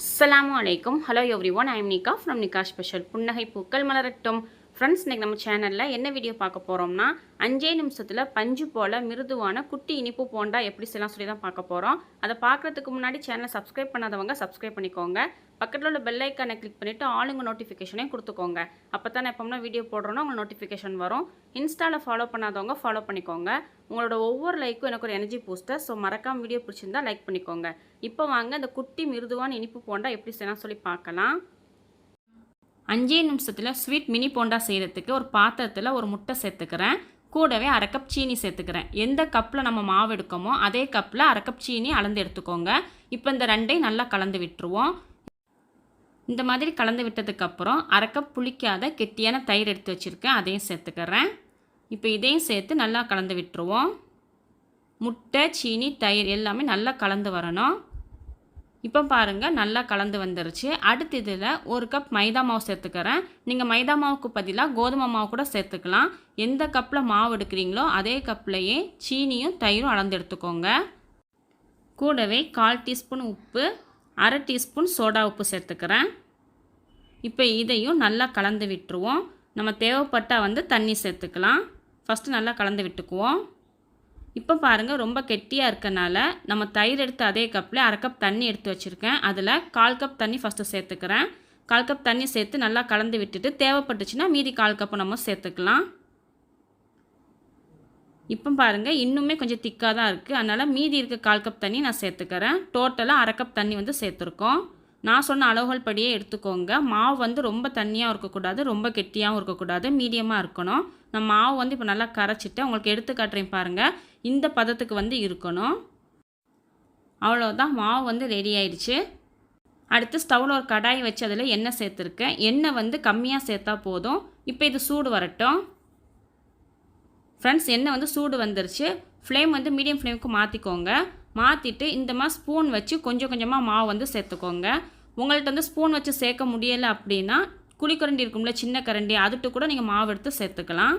அஸ்லாம் அலைக்கும் hello everyone I'm Nika from Nika special புன்னகை பூக்கள் மலரட்டும் ஃப்ரெண்ட்ஸ் இன்றைக்கி நம்ம சேனலில் என்ன வீடியோ பார்க்க போகிறோம்னா அஞ்சே நிமிஷத்தில் பஞ்சு போல் மிருதுவான குட்டி இனிப்பு போண்டா எப்படி செய்யலாம் சொல்லி தான் பார்க்க போகிறோம் அதை பார்க்குறதுக்கு முன்னாடி சேனலை சப்ஸ்கிரைப் பண்ணாதவங்க சப்ஸ்கிரைப் பண்ணிக்கோங்க. பக்கத்தில் உள்ள பெல் ஐக்கானை கிளிக் பண்ணிவிட்டு ஆளுங்க நோட்டிஃபிகேஷனையும் கொடுத்துக்கோங்க. அப்போ தான் எப்போம்னா வீடியோ போடுறோன்னா உங்களுக்கு நோட்டிஃபிகேஷன் வரும். இன்ஸ்டாவில் ஃபாலோ பண்ணாதவங்க ஃபாலோ பண்ணிக்கோங்க. உங்களோட ஒவ்வொரு லைக்கும் எனக்கு ஒரு எனர்ஜி பூஸ்டர் ஸோ மறக்காம வீடியோ பிடிச்சிருந்தா லைக் பண்ணிக்கோங்க. இப்போ வாங்க இந்த குட்டி மிருதுவான இனிப்பு போண்டா எப்படி செய்யலாம் சொல்லி பார்க்கலாம். அஞ்சே நிமிஷத்தில் ஸ்வீட் மினி போண்டா செய்கிறதுக்கு ஒரு பாத்திரத்தில் ஒரு முட்டை சேர்த்துக்கிறேன். கூடவே அரை கப் சீனி சேர்த்துக்கிறேன். எந்த கப்பில் நம்ம மாவு எடுக்கோமோ அதே கப்பில் அரை கப் சீனி அளந்து எடுத்துக்கோங்க. இப்போ இந்த ரெண்டையும் நல்லா கலந்து விட்டுருவோம். இந்த மாதிரி கலந்து விட்டதுக்கப்புறம் அரை கப் புளிக்காத கெட்டியான தயிர் எடுத்து வச்சுருக்கேன். அதையும் சேர்த்துக்கிறேன். இப்போ இதையும் சேர்த்து நல்லா கலந்து விட்டுருவோம். முட்டை சீனி தயிர் எல்லாமே நல்லா கலந்து வரணும். இப்போ பாருங்கள் நல்லா கலந்து வந்துருச்சு. அடுத்து இதில் ஒரு கப் மைதா மாவு சேர்த்துக்கிறேன். நீங்கள் மைதா மாவுக்கு பதிலாக கோதுமை மாவு கூட சேர்த்துக்கலாம். எந்த கப்பில் மாவு எடுக்கிறீங்களோ அதே கப்லையே சீனியும் தயிரும் அளந்து எடுத்துக்கோங்க. கூடவே கால் டீஸ்பூன் உப்பு அரை டீஸ்பூன் சோடா உப்பு சேர்த்துக்கிறேன். இப்போ இதையும் நல்லா கலந்து விட்டுருவோம். நம்ம தேவைப்பட்டால் வந்து தண்ணி சேர்த்துக்கலாம். ஃபஸ்ட்டு நல்லா கலந்து விட்டுக்குவோம். இப்போ பாருங்கள் ரொம்ப கெட்டியாக இருக்கனால நம்ம தயிர் எடுத்து அதே கப்பில் அரை கப் தண்ணி எடுத்து வச்சுருக்கேன். அதில் கால் கப் தண்ணி ஃபஸ்ட்டு சேர்த்துக்கிறேன். கால் கப் தண்ணி சேர்த்து நல்லா கலந்து விட்டுட்டு தேவைப்பட்டுச்சுன்னா மீதி கால் கப்பு நம்ம சேர்த்துக்கலாம். இப்போ பாருங்கள் இன்னுமே கொஞ்சம் திக்காக தான் இருக்குது அதனால் மீதி இருக்க கால் கப் தண்ணி நான் சேர்த்துக்கிறேன். டோட்டலாக அரை கப் தண்ணி வந்து சேர்த்துருக்கோம். நான் சொன்ன அளவுகள் படியே எடுத்துக்கோங்க. மாவு வந்து ரொம்ப தண்ணியாகவும் இருக்கக்கூடாது ரொம்ப கெட்டியாகவும் இருக்கக்கூடாது மீடியமாக இருக்கணும். நான் மாவு வந்து இப்போ நல்லா கரைச்சிட்டு உங்களுக்கு எடுத்து காட்டுறேன் பாருங்கள் இந்த பதத்துக்கு வந்து இருக்கணும். அவ்வளோதான் மாவு வந்து ரெடி ஆயிடுச்சு. அடுத்து ஸ்டவ்வில் ஒரு கடாய் வச்சு அதில் எண்ணெய் சேர்த்துருக்கேன். எண்ணெய் வந்து கம்மியாக சேர்த்தா போதும். இப்போ இது சூடு வரட்டும். ஃப்ரெண்ட்ஸ் எண்ணெய் வந்து சூடு வந்துருச்சு. ஃப்ளேம் வந்து மீடியம் ஃப்ளேமுக்கு மாற்றிக்கோங்க மாற்றிட்டு இந்த மாதிரி ஸ்பூன் வச்சு கொஞ்சம் கொஞ்சமாக மாவு வந்து சேர்த்துக்கோங்க. உங்கள்கிட்ட வந்து ஸ்பூன் வச்சு சேர்க்க முடியலை அப்படின்னா குழிக்கரண்டி இருக்கும்ல சின்ன கரண்டி அதுட்டு கூட நீங்கள் மாவு எடுத்து சேர்த்துக்கலாம்.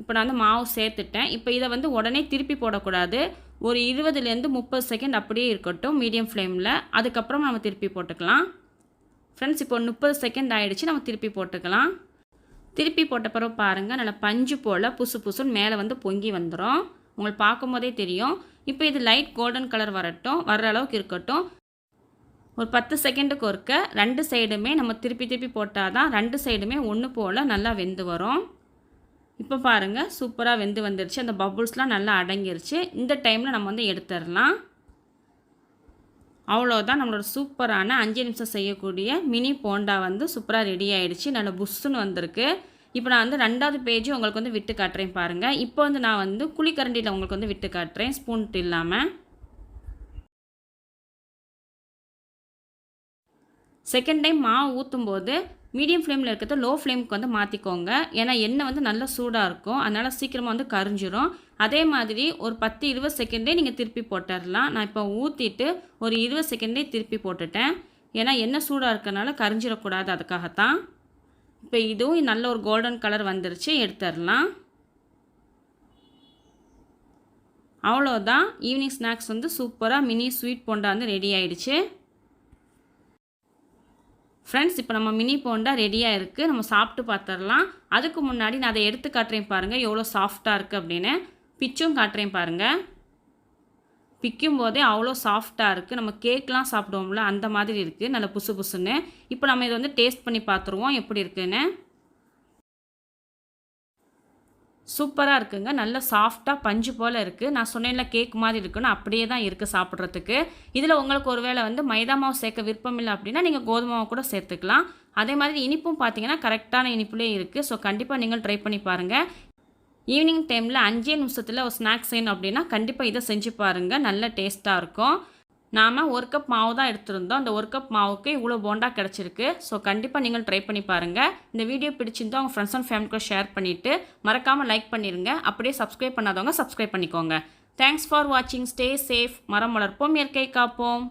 இப்போ நான் வந்து மாவு சேர்த்துட்டேன். இப்போ இதை வந்து உடனே திருப்பி போடக்கூடாது. ஒரு இருபதுலேருந்து முப்பது செகண்ட் அப்படியே இருக்கட்டும் மீடியம் ஃப்ளேமில் அதுக்கப்புறம் நம்ம திருப்பி போட்டுக்கலாம். ஃப்ரெண்ட்ஸ் இப்போ முப்பது செகண்ட் ஆகிடுச்சு நம்ம திருப்பி போட்டுக்கலாம். திருப்பி போட்ட பிறகு பாருங்கள் நல்லா பஞ்சு போல் புசு புசுன்னு மேலே வந்து பொங்கி வந்துடும் உங்களுக்கு பார்க்கும்போதே தெரியும். இப்போ இது லைட் கோல்டன் கலர் வரட்டும் வர்ற அளவுக்கு இருக்கட்டும். ஒரு பத்து செகண்டுக்கு ஒருக்க ரெண்டு சைடுமே நம்ம திருப்பி திருப்பி போட்டால் தான் ரெண்டு சைடுமே ஒன்று போல் நல்லா வெந்து வரும். இப்போ பாருங்கள் சூப்பராக வெந்து வந்துருச்சு. அந்த பபுள்ஸ்லாம் நல்லா அடங்கிருச்சு. இந்த டைமில் நம்ம வந்து எடுத்துடலாம். அவ்வளோதான் நம்மளோட சூப்பரான அஞ்சு நிமிஷம் செய்யக்கூடிய மினி போண்டா வந்து சூப்பராக ரெடி ஆகிடுச்சு நல்லா புஷ்ஷுன்னு வந்திருக்கு. இப்போ நான் வந்து ரெண்டாவது பேஜ் உங்களுக்கு வந்து விட்டு காட்டுறேன் பாருங்கள் இப்போ வந்து நான் வந்து குழிக்கரண்டியில் உங்களுக்கு வந்து விட்டு காட்டுறேன். ஸ்பூன் இல்லாமல் செகண்ட் டைம் மாவு ஊற்றும் போது மீடியம் ஃப்ளேமில் இருக்கிறத லோ ஃப்ளேமுக்கு வந்து மாற்றிக்கோங்க ஏன்னா எண்ணெய் வந்து நல்லா சூடாக இருக்கும். அதனால் சீக்கிரமாக வந்து கரிஞ்சிரும். அதே மாதிரி ஒரு பத்து இருபது செகண்டே நீங்கள் திருப்பி போட்டுடலாம். நான் இப்போ ஊற்றிட்டு ஒரு இருபது செகண்டே திருப்பி போட்டுட்டேன். ஏன்னா எண்ணெய் சூடாக இருக்கனால கரிஞ்சிடக்கூடாது அதுக்காகத்தான். இப்போ இதுவும் நல்ல ஒரு கோல்டன் கலர் வந்துருச்சு எடுத்துடலாம். அவ்வளோதான். ஈவினிங் ஸ்நாக்ஸ் வந்து சூப்பராக மினி ஸ்வீட் போண்டா வந்து ரெடி ஆயிடுச்சு. ஃப்ரெண்ட்ஸ் இப்போ நம்ம மினி போண்டா ரெடியாக இருக்குது நம்ம சாப்பிட்டு பார்த்துடலாம். அதுக்கு முன்னாடி நான் அதை எடுத்து காட்டுறேன் பாருங்கள் எவ்வளோ சாஃப்டாக இருக்குது அப்படின்னு. பிச்சும் காட்டுறேன் பாருங்கள் பிக்கும் போதே அவ்வளோ சாஃப்டாக இருக்குது நம்ம கேக்லாம் சாப்பிடுவோம்ல அந்த மாதிரி இருக்குது நல்ல புசு புசுன்னு. இப்போ நம்ம இதை வந்து டேஸ்ட் பண்ணி பார்த்துருவோம். எப்படி இருக்குன்னு. சூப்பராக இருக்குங்க. நல்ல சாஃப்டாக பஞ்சு போல் இருக்குது நான் சொன்னேன்ல கேக் மாதிரி இருக்குன்னு. அப்படியே தான் இருக்குது சாப்பிட்றதுக்கு. இதில் உங்களுக்கு ஒரு வேளை வந்து மைதா மாவு சேர்க்க விருப்பம் இல்லை அப்படின்னா நீங்கள் கோதுமை மாவு கூட சேர்த்துக்கலாம். அதே மாதிரி இனிப்பும் பார்த்தீங்கன்னா கரெக்டான இனிப்புலேயே இருக்குது ஸோ கண்டிப்பாக நீங்கள் ட்ரை பண்ணி பாருங்கள் ஈவினிங் டைமில் அஞ்சே நிமிஷத்தில் ஒரு ஸ்நாக்ஸ் செய்யணும் அப்படின்னா கண்டிப்பாக இதை செஞ்சு பாருங்கள் நல்ல டேஸ்ட்டாக இருக்கும். நாம் ஒரு கப் மாவு தான் எடுத்திருந்தோம். அந்த ஒரு கப் மாவுக்கு இவ்வளோ போண்டா கிடச்சிருக்கு. ஸோ கண்டிப்பாக நீங்கள் ட்ரை பண்ணி பாருங்கள் இந்த வீடியோ பிடிச்சிருந்தோ அவங்க ஃப்ரெண்ட்ஸ் அண்ட் ஃபேமிலி ஷேர் பண்ணிவிட்டு மறக்காமல் லைக் பண்ணிடுங்க அப்படியே சப்ஸ்கிரைப் பண்ணாதவங்க சப்ஸ்கிரைப் பண்ணிக்கோங்க. தேங்க்ஸ் ஃபார் வாட்சிங் ஸ்டே சேஃப் மரம் வளர்ப்போம். இயற்கை காப்போம்.